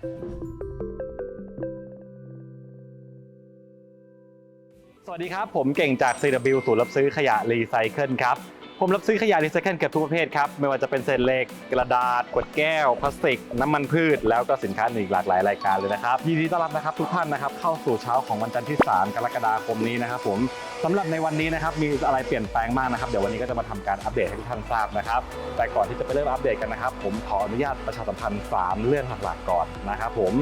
สวัสดีครับ ผมเก่งจาก CW ศูนย์รับซื้อขยะรีไซเคิลครับ ผมรับซื้อขยะรีไซเคิลเกือบทุกประเภทครับ ไม่ว่าจะเป็นเศษเหล็ก กระดาษ ขวดแก้ว พลาสติก น้ำมันพืช แล้วก็สินค้าอื่นอีกหลากหลายรายการเลยนะครับ ยินดีต้อนรับนะครับทุกท่านนะครับเข้าสู่เช้าของวันจันทร์ที่ 3 กรกฎาคมนี้นะครับผม สำหรับในวันนี้นะครับมีอะไรเปลี่ยนแปลงมากนะครับ เดี๋ยววันนี้ก็จะมาทำการอัปเดตให้ทุกท่านทราบนะครับ แต่ก่อนที่จะไปเริ่มอัปเดตกันนะครับ ผมขออนุญาตประชาสัมพันธ์ 3 เรื่องหลักๆก่อนนะครับผม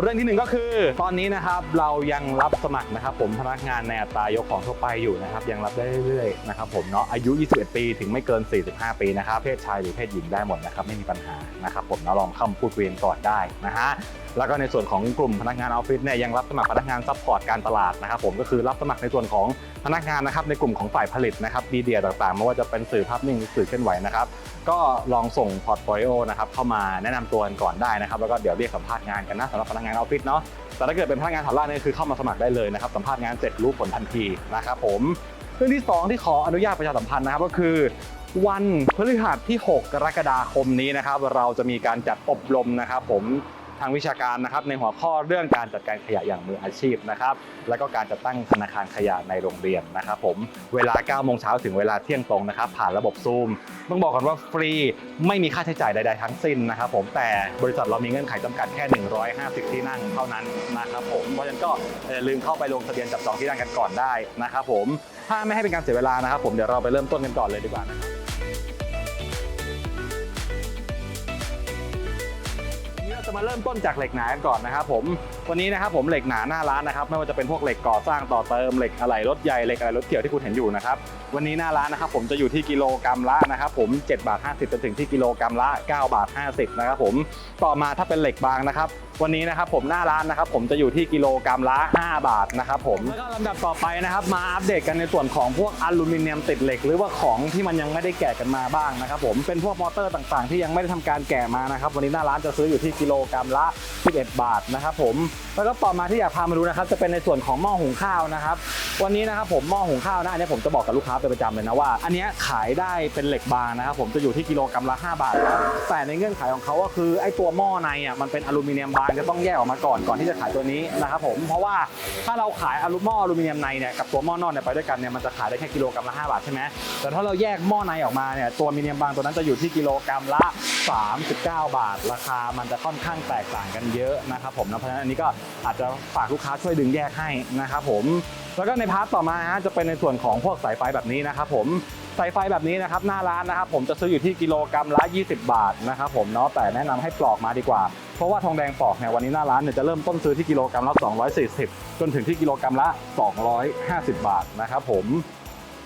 เรื่องที่หนึ่งก็คือ ตอนนี้นะครับเรายังรับสมัครนะครับผมพนักงานในอัตรายกของทั่วไปอยู่นะครับยังรับได้เรื่อยๆนะครับผมเนาะอายุ 21 ปีถึงไม่เกิน 45 ปีนะครับเพศชายหรือเพศหญิงได้หมดนะครับไม่มีปัญหานะครับผมเนาะลองเข้ามาพูดคุยกันก่อนได้นะฮะแล้วก็ในส่วนของกลุ่มพนักงานออฟฟิศเนี่ยยังรับสมัครพนักงานซัพพอร์ตการตลาดนะครับผมก็คือรับสมัครในส่วนของพนักงานนะครับในกลุ่มของฝ่ายผลิตนะครับมีเดียต่างๆไม่ว่าจะเป็นสื่อภาพนิ่งหรือสื่อเคลื่อนไหวนะครับก็ลองส่งพอร์ตโฟลิโอนะครับเข้ามาแนะนำตัวกันก่อนได้นะครับแล้วก็เดี๋ยวเรียกสัมภาษณ์งานกันนะสำหรับพนักงานออฟฟิศเนาะแต่ถ้าเกิดเป็นพนักงานฐานล่างเนี่ยคือเข้ามาสมัครได้เลยนะครับสัมภาษณ์งานเสร็จรู้ผลทันทีนะครับผมเรื่องที่สองที่ขออนุญาตประชาสัมพันธ์นะครับก็คือวันพฤหัสที่ 6 กรกฎาคมนี้นะครับ เราจะมีการจัดอบรมนะครับผมางวิชาการนะครับในหัวข้อเรื่องการจัดการขยะอย่างมืออาชีพนะครับแล้วก็การจัดตั้งธนาคารขยะในโรงเรียนนะครับผมเวลา9โมงเช้าถึงเวลาเที่ยงตรงนะครับผ่านระบบซูมต้องบอกก่อนว่าฟรีไม่มีค่าใช้จ่ายใด ๆ ทั้งสิ้นนะครับผมแต่บริษัทเรามีเงื่อนไขจำกัดแค่ 150 ที่นั่งเท่านั้นนะครับผมเพราะฉะนั้นก็อย่าลืมเข้าไปลงทะเบียนจับจองที่นั่งกันก่อนได้นะครับผมถ้าไม่ให้เป็นการเสียเวลานะครับผมเดี๋ยวเราไปเริ่มต้นกันก่อนเลยดีกว่านะครับ จะมาเริ่มต้นจากเหล็กหนากันก่อนนะครับผม วันนี้นะครับผมเหล็กหนาหน้าร้านนะครับไม่ว่าจะเป็นพวกเหล็กก่อสร้างต่อเติมเหล็กอะไหล่รถใหญ่เหล็กอะไหล่รถเกี่ยวที่คุณเห็นอยู่นะครับวันนี้หน้าร้านนะครับผมจะอยู่ที่กิโลกรัมละนะครับผม7บาท50จนถึงที่กิโลกรัมละ9บาท50นะครับผมต่อมาถ้าเป็นเหล็กบางนะครับวันนี้นะครับผมหน้าร้านนะครับผมจะอยู่ที่กิโลกรัมละ 5 บาทนะครับผมแล้วก็ลำดับต่อไปนะครับมาอัปเดตกันในส่วนของพวกอลูมิเนียมติดเหล็ก หรือว่าของที่มันยังไม่ได้แกะกันมาบ้างนะครับผมเป็นพวกมอเตอร์ต่างๆ ที่ยังไม่ได้ทำการแกะมานะครับวันนี้หน้าร้านจะซื้ออยู่ที่กิโลกรัมละ 11 บาทนะครับผมแล้วก็ต่อมาที่อยากพามาดูนะครับจะเป็นในส่วนของหม้อหุงข้าวนะครับ วันนี้นะครับผมหม้อหุงข้าวนะอันนี้ผมจะบอกกับลูกค้าเป็นประจำเลยนะว่า อันนี้ขายได้เป็นเหล็กบางนะครับผมจะอยู่ที่กิโลกรัมละ 5 บาทนะแต่ในเงื่อนไขของเขาก็คือไอ้ตัวหม้อในอะมันเป็นอลูมิเนียมบางจะต้องแยกออกมาก่อนก่อนที่จะขายตัวนี้นะครับผมเพราะว่าถ้าเราขายอลูหม้ออลูมิเนียมในเนี่ยกับตัวหม้อนอกเนี่ยไปด้วยกันเนี่ยมันจะขายได้แค่กิโลกรัมละ5บาทใช่ไหมแต่ถ้าเราแยกหม้อในออกมาเนี่ยตัวอลูมิเนียมบางตัวนั้นจะอยู่ที่กิโลกรัมละ 39 บาท ราคามันจะค่อนข้างแตกต่างกันเยอะนะครับผมนะเพราะฉะนั้นอันนี้ก็อาจจะฝากลูกค้าช่วยดึงแยกให้นะครับผมแล้วก็ในพาร์ทต่อมาฮะจะเป็นในส่วนของพวกสายไฟแบบนี้นะครับผมสายไฟแบบนี้นะครับหน้าร้านนะครับผมจะซื้ออยู่ที่กิโลกรัมละ 20 บาทนะครับผมเนาะแต่แนะนำให้ปลอกมาดีกว่า เพราะว่าทองแดงปลอกเนี่ยวันนี้หน้าร้านเนี่ยจะเริ่มต้นซื้อที่กิโลกรัมละ 240 จนถึงที่กิโลกรัมละ 250 บาทนะครับผม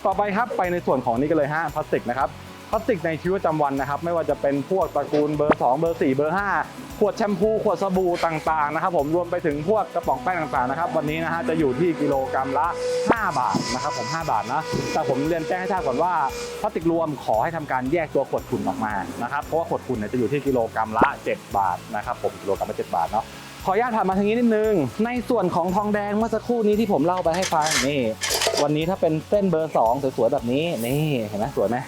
ต่อไปครับไปในส่วนของนี้กันเลยฮะพลาสติกนะครับ พลาสติกในชีวิตประจำวันนะครับ ไม่ว่าจะเป็นพวกตระกูลเบอร์ 2 เบอร์ 4 เบอร์ 5 ขวดแชมพูขวดสบู่ต่างๆนะครับผมรวมไปถึงพวกกระป๋องแป้งต่างๆนะครับวันนี้นะฮะจะอยู่ที่กิโลกรัมละ 5 บาทนะครับผม 5 บาทนะแต่ผมเรียนแจ้งให้ทราบก่อนว่าพลาสติกรวมขอให้ทำการแยกตัวขวดขุ่นออกมานะครับเพราะว่าขวดขุ่นเนี่ยจะอยู่ที่กิโลกรัมละ 7 บาทนะครับผมกิโลกรัมละ7บาทเนาะขออนุญาตถามมาทางนี้นิดนึง ในส่วนของทองแดงเมื่อสักครู่นี้ที่ผมเล่าไปให้ฟังนี่วันนี้ถ้าเป็นเส้นเบอร์2สวยๆแบบนี้นี่เห็นไหมสวยไหม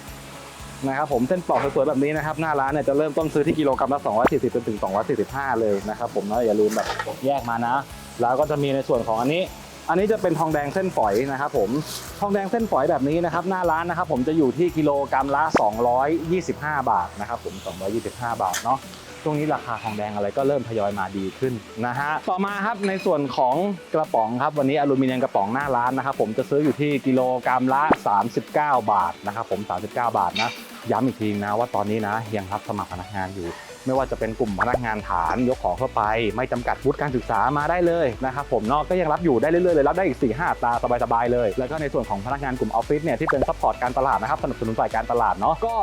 นะครับผมเส้นปลอกสวยๆแบบนี้นะครับหน้าร้านเนี่ยจะเริ่มต้นซื้อที่กิโลกรัมละ240จนถึง 245 เลยนะครับผมเนาะอย่าลืมแบบแยกมานะ แล้วก็จะมีในส่วนของอันนี้อันนี้จะเป็นทองแดงเส้นฝอยนะครับผมทองแดงเส้นฝอยแบบนี้นะครับหน้าร้านนะครับผมจะอยู่ที่กิโลกรัมละ 225 บาทนะครับผม 225 บาทเนาะช่วงนี้ราคาทองแดงอะไรก็เริ่มทยอยมาดีขึ้นนะฮะต่อมาครับในส่วนของกระป๋องครับวันนี้อลูมิเนียมกระป๋องหน้าร้านนะครับผมจะซื้ออยู่ที่กิโลกรัมละ 39 บาทนะครับผม 39 บาทนะ ย้ำอีกทีนะว่าตอนนี้นะยังรับสมัครพนักงานอยู่ ไม่ว่าจะเป็นกลุ่มพนักงานฐานยกของเข้าไป ไม่จำกัดวุฒิการศึกษามาได้เลยนะครับผมเนอกก็ยังรับอยู่ได้เรื่อยๆเลยรับได้อีก4ี่ห้าตาสบายๆเลย แล้วก็ในส่วนของพนักงานกลุ่มออฟฟิศเนี่ยที่เป็นซัพพอร์ตการตลาดนะครับสนับสนุนฝ่ายการตลาดเนาะก็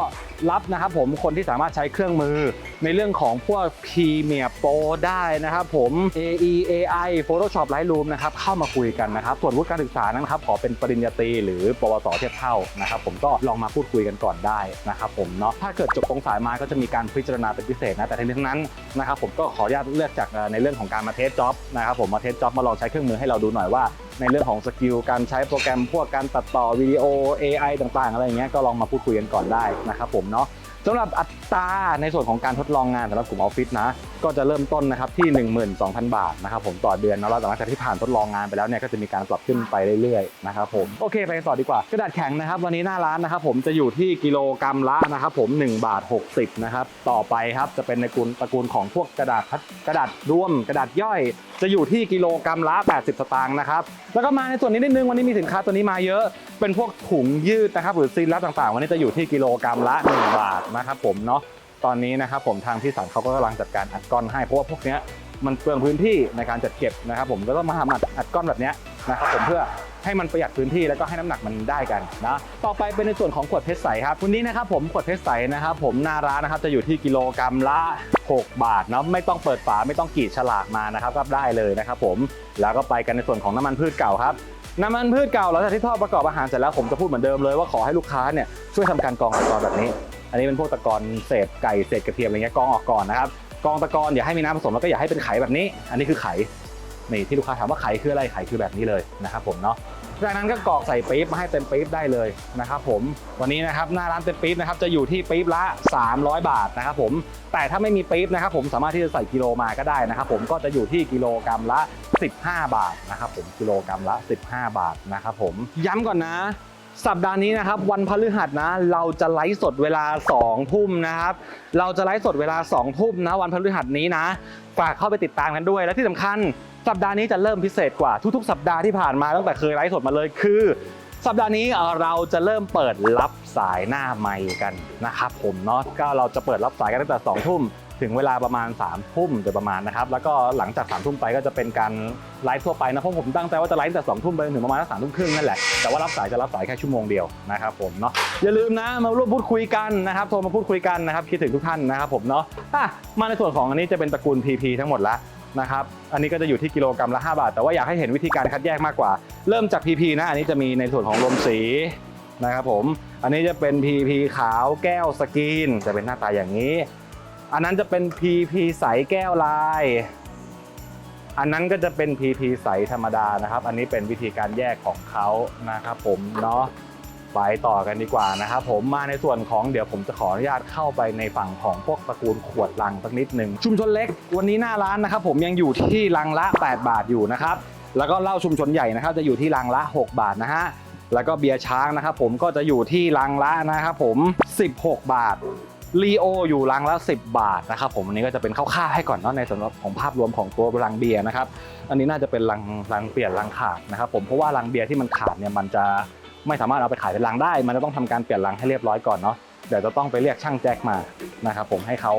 รับนะครับผมคนที่สามารถใช้เครื่องมือ ในเรื่องของพวก Premiere Pro ได้นะครับผม AE AI Photoshop Lightroom นะครับเข้ามาคุยกันนะครับส่วนวุฒิการศึกษานะครับขอเป็นปริญญาตรีหรือปวสเทียบเท่านะครับผมก็ลองมาพูดคุยกันก่อนได้นะครับผมเนาะถ้าเกิดจบตรงสายมาก็จะมีการพิจารณาเป็นพิเศษนะแต่ทั้งนี้ทั้งนั้นนะครับผมก็ขออนุญาตเลือกจากในเรื่องของการมาเทสจ็อบนะครับผมมาเทสจ็อบมาลองใช้เครื่องมือให้เราดูหน่อยว่า ในเรื่องของสกิลการใช้โปรแกรมพวกการตัดต่อวิดีโอ AI ต่างๆ อะไรเงี้ยก็ลองมาพูดคุยกันก่อนได้นะครับผมเนาะ สำหรับอัตราในส่วนของการทดลองงานสำหรับกลุ่มออฟฟิศนะ ก็จะเริ่มต้นนะครับที่ 12,000 บาทนะครับผมต่อเดือนนะแล้วหลังจากที่ผ่านทดลองงานไปแล้วเนี่ยก็จะมีการปรับขึ้นไปเรื่อยๆนะครับผมโอเคไปกันต่อดีกว่ากระดาษแข็งนะครับ วันนี้หน้าร้านนะครับผมจะอยู่ที่กิโลกรัมละนะครับผม1บาท60นะครับต่อไปครับจะเป็นในกลุ่มตระกูลของพวกกระดาษกระดาษร่วม กระดาษย่อย จะอยู่ที่กิโลกรัมละ 80 สตางค์นะครับแล้วก็มาในส่วนนี้นิดนึงวันนี้มีสินค้าตัวนี้มาเยอะ เป็นพวกถุงยืดนะครับหรือซีนลับต่างๆ วันนี้จะอยู่ที่กิโลกรัมละ 1 บาทนะครับผมเนาะตอนนี้นะครับผมทางพี่สันเขาก็กำลังจัดการอัดก้อนให้เพราะว่าพวกเนี้ยมันเปลืองพื้นที่ในการจัดเก็บนะครับ ผมก็ต้องมาทำอัดอัดก้อนแบบเนี้ยนะครับผมเพื่อให้มันประหยัดพื้นที่แล้วก็ให้น้ำหนักมันได้กันนะต่อไปเป็นในส่วนของขวดเพชรใสครับวันนี้นะครับผมขวดเพชรใสนะครับผมหน้าร้านนะครับจะอยู่ที่กิโลกรัมละ 6 บาทเนาะไม่ต้องเปิดฝาไม่ต้องกรีดฉลากมานะครับก็ได้เลยนะครับผมแล้วก็ไปกันในส่วนของน้ำมันพืชเก่าครับน้ำมันพืชเก่าหลังจากที่ทอดประกอบอาหารเสร็จแล้วผมจะพูดเหมือนเดิมเลยว่าขอให้ลูกค้าเนี่ยช่วยทำการกรองตะกอนแบบนี้ อันนี้เป็นพวกตะกอนเศษไก่เศษกระเทียมอะไรเงี้ยกองออกก่อนนะครับกองตะกอนอย่าให้มีน้ำผสมแล้วก็อย่าให้เป็นไข่แบบนี้ อันนี้คือไข่นี่ที่ลูกค้าถามว่าไข่คืออะไรไข่คือแบบนี้เลยนะครับผมเนาะจากนั้นก็กรอกใส่ปี๊บมาให้เต็มปี๊บได้เลยนะครับผมวันนี้นะครับหน้าร้านเต็มปี๊บนะครับจะอยู่ที่ปี๊บละ 300 บาทนะครับผมแต่ถ้าไม่มีปี๊บนะครับผมสามารถที่จะใส่กิโลมาก็ได้นะครับผมก็จะอยู่ที่กิโลกรัมละ 15 บาทนะครับผมกิโลกรัมละ 15 บาทนะครับผมย้ำก่อนนะ สัปดาห์นี้นะครับวันพฤหัสนะเราจะไลฟ์สดเวลา2ทุ่มนะครับเราจะไลฟ์สดเวลา2ทุ่มนะวันพฤหัสนี้นะฝากเข้าไปติดตามกันด้วย และที่สำคัญสัปดาห์นี้จะเริ่มพิเศษกว่าทุกๆ สัปดาห์ที่ผ่านมาตั้งแต่เคยไลฟ์สดมาเลยคือ สัปดาห์นี้เอ่อเราจะเริ่มเปิดรับสายหน้าไมค์กันนะครับผมเนาะก็เราจะเปิดรับสายกันตั้งแต่2ทุ่ม ถึงเวลาประมาณ3ามทุ่มโดยประมาณนะครับ แล้วก็หลังจาก3ามทุ่มไปก็จะเป็นการไลฟ์ทั่วไปนะเพราะผมตั้งใจว่าจะไลฟ์ตั้งแต่สองทุ่มไปถึงประมาณสามทุ่มครึ่งนั่นแหละ แต่ว่ารับสายจะรับสายแค่ชั่วโมงเดียวนะครับผมเนาะอย่าลืมนะมาร่วมพูดคุยกันนะครับโทรมาพูดคุยกันนะครับคิดถึงทุกท่านนะครับผมเนาะะมาในส่วนของอันนี้จะเป็นตระกูล PP ทั้งหมดละนะครับ อันนี้ก็จะอยู่ที่กิโลกรัมละ 5 บาท แต่ว่าอยากให้เห็นวิธีการคัดแยกมากกว่า เริ่มจาก PP นะ อันนี้จะมีในส่วนของลมสีนะครับผม อันนี้จะเป็น PP ขาวแก้วสกรีน จะเป็นหน้าตาอย่างนี้ อันนั้นจะเป็น PP ใสแก้วลาย อันนั้นก็จะเป็น PP ใสธรรมดานะครับ อันนี้เป็นวิธีการแยกของเขานะครับผมเนาะไปต่อกันดีกว่านะครับผมมาในส่วนของเดี๋ยวผมจะขออนุญาตเข้าไปในฝั่งของพวกตระกูลขวดลังสักนิดหนึ่งชุมชนเล็ก วันนี้หน้าร้านนะครับผมยังอยู่ที่ลังละ 8 บาทอยู่นะครับแล้วก็เหล้าชุมชนใหญ่นะครับจะอยู่ที่ลังละ 6 บาทนะฮะแล้วก็เบียร์ช้างนะครับผมก็จะอยู่ที่ลังละนะครับผม 16 บาท ลีโออยู่รังละ 10 บาทนะครับผมอันนี้ก็จะเป็นคร่าวๆให้ก่อนเนาะในส่วนของภาพรวมของตัวรังเบียร์นะครับอันนี้น่าจะเป็นรังรังเปลี่ยนรังขาดนะครับผมเพราะว่ารังเบียร์ที่มันขาดเนี่ยมันจะไม่สามารถเอาไปขายเป็นรังได้ มันจะต้องทำการเปลี่ยนรังให้เรียบร้อยก่อนเนาะ เดี๋ยวจะต้องไปเรียกช่างแจ็คมานะครับผมให้เขา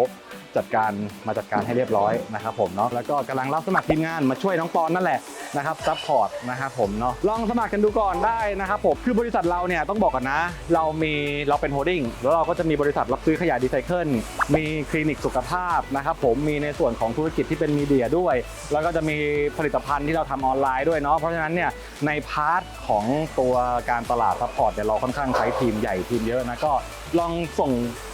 จัดการมาจัดการให้เรียบร้อยนะครับผมเนาะแล้วก็กำลังรับสมัครทีมงานมาช่วยน้องปอนนั่นแหละนะครับซัพพอร์ตนะครับผมเนาะลองสมัครกันดูก่อนได้นะครับผมคือบริษัทเราเนี่ยต้องบอกกันนะ เรามีเราเป็นโฮดดิ้งแล้วเราก็จะมีบริษัทรับซื้อขยะรีไซเคิลมีคลินิกสุขภาพนะครับผมมีในส่วนของธุรกิจที่เป็นมีเดียด้วย แล้วก็จะมีผลิตภัณฑ์ที่เราทำออนไลน์ด้วยเนาะเพราะฉะนั้นเนี่ยในพาร์ทของตัวการตลาดซัพพอร์ตเนี่ยเราค่อนข้างใช้ทีมใหญ่ทีมเยอะนะก็ ลองส่ง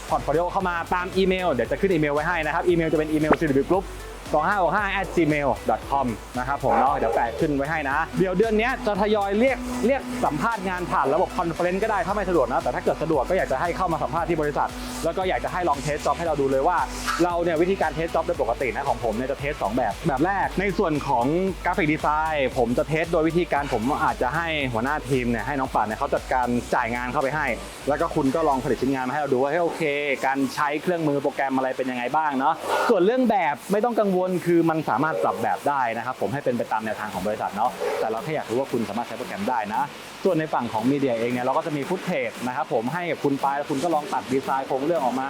พอร์ตโฟลิโอเข้ามาตามอีเมล เดี๋ยวจะขึ้นอีเมลไว้ให้นะครับ อีเมลจะเป็นอีเมล CW Group 2565 gmail com นะครับผมเนาะเดี๋ยวแปะขึ้นไว้ให้นะ เดี๋ยวเดือนนี้จะทยอยเรียกเรียกสัมภาษณ์งานผ่านระบบคอนเฟลเรนซ์ก็ได้ถ้าไม่สะดวกนะ แต่ถ้าเกิดสะดวกก็อยากจะให้เข้ามาสัมภาษณ์ที่บริษัท แล้วก็อยากจะให้ลองเทสจ็อบให้เราดูเลยว่า เราเนี่ยวิธีการเทสจ็อบโดยปกตินะของผมเนี่ยจะเทสสองแบบแบบแรก ในส่วนของกราฟิกดีไซน์ผมจะเทสโดยวิธีการผมอาจจะให้หัวหน้าทีมเนี่ยให้น้องป่านเนี่ยเขาจัดการจ่ายงานเข้าไปให้ แล้วก็คุณก็ลองผลิตชิ้นงานมาให้เราดูว่าเฮ้ยโอเค การใช้เครื่องมือโปรแกรมอะไรเป็นยังไงบ้างเนาะส่วนเรื่องแบบไม่ต้องกังวลคือมันสามารถปรับแบบได้นะครับผมให้เป็นไปตามแนวทางของบริษัทเนาะแต่เราแค่อยากรู้ว่าคุณสามารถใช้โปรแกรมได้นะ ส่วนในฝั่งของมีเดียเองเนี่ยเราก็จะมีฟุตเทจนะครับผมให้กับคุณไปแล้วคุณก็ลองตัดดีไซน์โครงเรื่องออกมา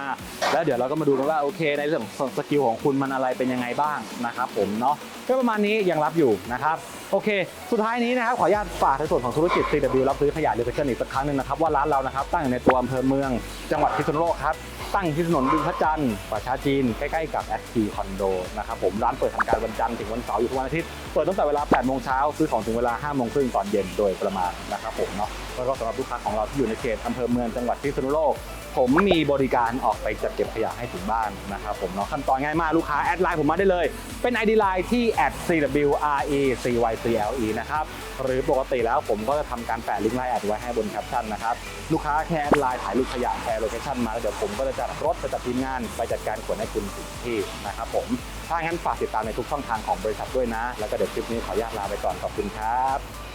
แล้วเดี๋ยวเราก็มาดูกันว่าโอเค ในเรื่องของสกิลของคุณมันอะไรเป็นยังไงบ้างนะครับผมเนาะก็ประมาณนี้ยังรับอยู่นะครับโอเค สุดท้ายนี้นะครับขออนุญาตฝากในส่วนของธุรกิจ CW รับซื้อขยะรีไซเคิลอีกสักครั้งหนึ่งนะครับว่าร้านเรานะครับตั้งอยู่ในตัวอำเภอเมือง จังหวัดพิษณุโลกครับตั้งที่ถนนบึงพระจันทร์ป่าช้าจีน ใกล้ๆกับ ST คอนโดนะครับผมร้านเปิดทำการวันจันทร์ถึงวันเสาร์อยู่ทุกวันอาทิตย์เปิดตั้งแต่เวลา8โมงเช้าซื้อของถึงเวลา5โมงครึ่งตอนเย็นโดยประมาณนะครับผมเนาะแล้วก็สำหรับลูกค้าของเราที่อยู่ในเขตอำเภอเมืองจังหวัดพิษณุโลก ผมมีบริการออกไปจัดเก็บขยะให้ถึงบ้านนะครับผมเนาะขั้นตอนง่ายมากลูกค้าแอดไลน์ผมมาได้เลย เป็น ID ไลน์ที่ @cwrecycle นะครับหรือปกติแล้วผมก็จะทำการแปะลิงก์ไลน์แอดไว้ให้บนแคปชั่นนะครับลูกค้าแค่แอดไลน์ถ่ายรูปขยะแชร์โลเคชั่นมาแล้วเดี๋ยวผมก็จะจัดรถจะจัดทีมงานไปจัดการขนให้คุณถึงที่นะครับผมถ้างั้นฝากติดตามในทุกช่องทางของบริษัทด้วยนะ แล้วก็เดี๋ยวคลิปนี้ขออนุญาตลาไปก่อนขอบคุณครับ